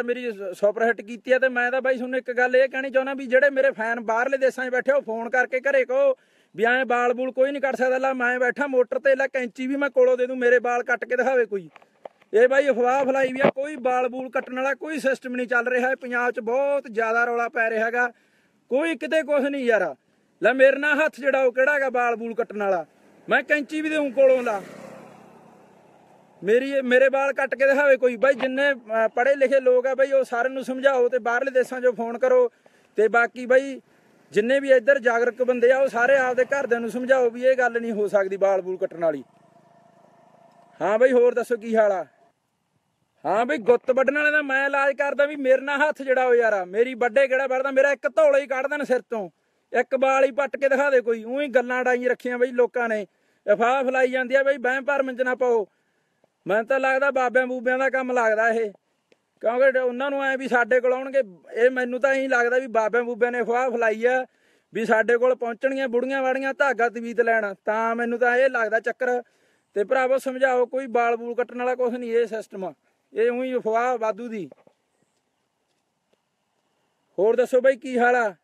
ਜ਼ਿਆਦਾ ਮੇਰੀ super hit ਕੀਤੀ ਹੈ ਤੇ ਮੈਂ ਤਾਂ ਬਾਈ ਤੁਹਾਨੂੰ ਇੱਕ ਗੱਲ ਇਹ ਕਹਿਣੀ ਚਾਹੁੰਦਾ ਵੀ ਜਿਹੜੇ ਮੇਰੇ ਫੈਨ ਬਾਹਰਲੇ ਦੇਸ਼ਾਂ 'ਚ ਬੈਠੇ ਉਹ ਫੋਨ ਕਰਕੇ ਘਰੇ ਕਹੋ ਵੀ ਐਂ ਬਾਲ ਬੂਲ ਕੋਈ ਨਹੀਂ ਕੱਟ ਸਕਦਾ, ਲਾ ਮੈਂ ਬੈਠਾ ਮੋਟਰ ਤੇ, ਲਾ ਕੈਂਚੀ ਵੀ ਮੈਂ ਕੋਲੋਂ ਦੇ ਦੂੰ, ਮੇਰੇ ਬਾਲ ਕੱਟ ਕੇ ਦਿਖਾਵੇ ਕੋਈ। ਇਹ ਬਾਈ ਅਫਵਾਹ ਫਲਾਈ ਵੀ ਆ, ਕੋਈ ਬਾਲ ਬੂਲ ਕੱਟਣ ਵਾਲਾ ਕੋਈ ਸਿਸਟਮ ਨਹੀਂ ਚੱਲ ਰਿਹਾ ਪੰਜਾਬ 'ਚ ਬਹੁਤ ਜ਼ਿਆਦਾ ਰੌਲਾ ਪੈ ਰਿਹਾ ਹੈਗਾ। ਕੋਈ ਕਿਤੇ ਕੁਝ ਨਹੀਂ ਯਾਰ। ਲੈ ਮੇਰੇ ਨਾਲ ਹੱਥ ਜਿਹੜਾ ਉਹ ਕਿਹੜਾ ਹੈਗਾ ਬਾਲ ਬੂਲ ਕੱਟਣ ਵਾਲਾ। ਮੈਂ ਕੈਂਚੀ ਵੀ ਦੇਉਂ ਕੋਲੋਂ, ਲਾ। ਮੇਰੀ ਮੇਰੇ ਵਾਲ ਕੱਟ ਕੇ ਦਿਖਾਵੇ ਕੋਈ। ਬਾਈ, ਜਿੰਨੇ ਪੜ੍ਹੇ ਲਿਖੇ ਲੋਕ ਆ ਬਾਈ, ਉਹ ਸਾਰਿਆਂ ਨੂੰ ਸਮਝਾਓ ਤੇ ਬਾਹਰਲੇ ਦੇਸ਼ਾਂ 'ਚੋਂ ਫੋਨ ਕਰੋ। ਤੇ ਬਾਕੀ ਬਾਈ, ਜਿੰਨੇ ਵੀ ਇੱਧਰ ਜਾਗਰੂਕ ਬੰਦੇ ਆ, ਉਹ ਸਾਰੇ ਆਪਦੇ ਘਰਦਿਆਂ ਨੂੰ ਸਮਝਾਓ ਵੀ ਇਹ ਗੱਲ ਨਹੀਂ ਹੋ ਸਕਦੀ ਵਾਲ ਬੂਲ ਕੱਟਣ ਵਾਲੀ। ਹਾਂ ਬਾਈ, ਹੋਰ ਦੱਸੋ ਕੀ ਹਾਲ ਆ? ਹਾਂ ਬਈ, ਗੁੱਤ ਵੱਢਣ ਵਾਲੇ ਦਾ ਮੈਂ ਇਲਾਜ ਕਰਦਾ ਵੀ ਮੇਰੇ ਨਾਲ ਹੱਥ ਜਿਹੜਾ ਹੋ ਯਾਰਾ। ਮੇਰੀ ਵੱਡੇ ਕਿਹੜਾ ਵੱਢਦਾ? ਮੇਰਾ ਇੱਕ ਧੌਲਾ ਹੀ ਕੱਢ ਦੇਣ ਸਿਰ ਤੋਂ। ਇੱਕ ਵਾਲ ਹੀ ਪੱਟ ਕੇ ਦਿਖਾ ਦੇ ਕੋਈ। ਉਹੀ ਗੱਲਾਂ ਡਾਈ ਰੱਖੀਆਂ ਬਈ ਲੋਕਾਂ ਨੇ। ਅਫਾਹ ਫਲਾਈ ਜਾਂਦੀ ਆ ਬਈ, ਬਹਿਮ ਭਰਮ ਚ ਨਾ ਪਾਓ। ਮੈਨੂੰ ਤਾਂ ਲੱਗਦਾ ਬਾਬਿਆਂ ਬੂਬਿਆਂ ਦਾ ਕੰਮ ਲੱਗਦਾ ਇਹ। ਕਿਉਂਕਿ ਉਹਨਾਂ ਨੂੰ ਐ ਵੀ ਸਾਡੇ ਕੋਲ ਆਉਣਗੇ, ਇਹ ਮੈਨੂੰ ਤਾਂ ਇਹੀ ਲੱਗਦਾ ਵੀ ਬਾਬਿਆਂ ਬੂਬਿਆਂ ਨੇ ਅਫਵਾਹ ਫਲਾਈ ਆ, ਵੀ ਸਾਡੇ ਕੋਲ ਪਹੁੰਚਣਗੀਆਂ, ਬੁੜੀਆਂ ਵਾੜੀਆਂ, ਧਾਗਾ ਤਵੀਤ ਲੈਣ। ਤਾਂ ਮੈਨੂੰ ਤਾਂ ਇਹ ਲੱਗਦਾ ਚੱਕਰ। ਤੇ ਭਰਾਵੋ, ਸਮਝਾਓ, ਕੋਈ ਬਾਲ ਬੂਲ ਕੱਟਣ ਵਾਲਾ ਕੁਝ ਨਹੀਂ ਇਹ ਸਿਸਟਮ ਇਹ ਉਹੀ ਅਫਵਾਹ ਵਾਧੂ ਦੀ। ਹੋਰ ਦੱਸੋ ਬਈ, ਕੀ ਹਾਲ ਆ?